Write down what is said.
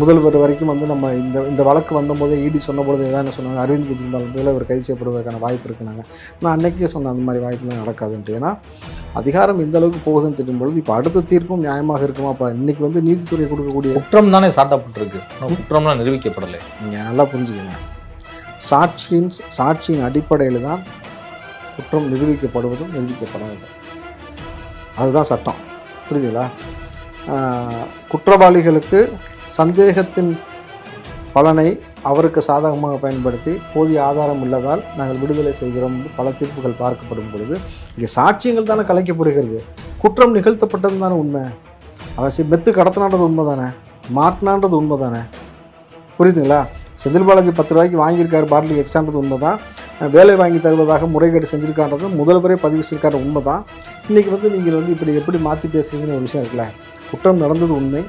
முதல்வர் வரைக்கும் வந்து நம்ம இந்த இந்த வழக்கு வந்தபோதே இடி சொன்னபோது எல்லாம் என்ன சொன்னாங்க? அரவிந்த் கெஜ்ரிவால் மேலே அவர் கைது செய்யப்படுவதற்கான வாய்ப்பு இருக்குனாங்க. நான் அன்னைக்கே சொன்னேன் அந்த மாதிரி வாய்ப்புலாம் நடக்காதுன்ட்டு. ஏன்னா அதிகாரம் இந்த அளவுக்கு போகுதுன்னு தெரியும் பொழுது இப்போ அடுத்த தீர்ப்பும் நியாயமாக இருக்குமா? அப்போ இன்னைக்கு வந்து நீதித்துறை கொடுக்கக்கூடிய குற்றம் தானே சாட்டப்பட்டிருக்கு. குற்றம்லாம் நிரூபிக்கப்படலை. நீங்கள் நல்லா புரிஞ்சுக்கங்க. சாட்சியின் சாட்சியின் அடிப்படையில் தான் குற்றம் நிரூபிக்கப்படுவதும் நிரூபிக்கப்படாதது. அதுதான் சட்டம். புரியுதுங்களா? குற்றவாளிகளுக்கு சந்தேகத்தின் பலனை அவருக்கு சாதகமாக பயன்படுத்தி போதிய ஆதாரம் உள்ளதால் நாங்கள் விடுதலை செய்கிறோம் பல தீர்ப்புகள் பார்க்கப்படும் பொழுது இங்கே சாட்சியங்கள் தானே கலைக்கப்படுகிறது. குற்றம் நிகழ்த்தப்பட்டது தானே உண்மை. அவசியம் மெத்து கடத்தினான்றது உண்மை தானே மாட்டினான்றது உண்மை தானே புரியுதுங்களா? செந்தில் பாலாஜி பத்து ரூபாய்க்கு வாங்கியிருக்காரு பாட்டில் எக்ஸ்ட்ரான்றது உண்மை தான் வேலை வாங்கி தருவதாக முறைகேடு செஞ்சுருக்கான்றது முதல்வரே பதிவு செஞ்சிருக்காரு உண்மை தான் இன்றைக்கி வந்து நீங்கள் வந்து இப்படி எப்படி மாற்றி பேசுறீங்கன்னு ஒரு விஷயம் இருக்குல்ல. குற்றம் நடந்தது உண்மை.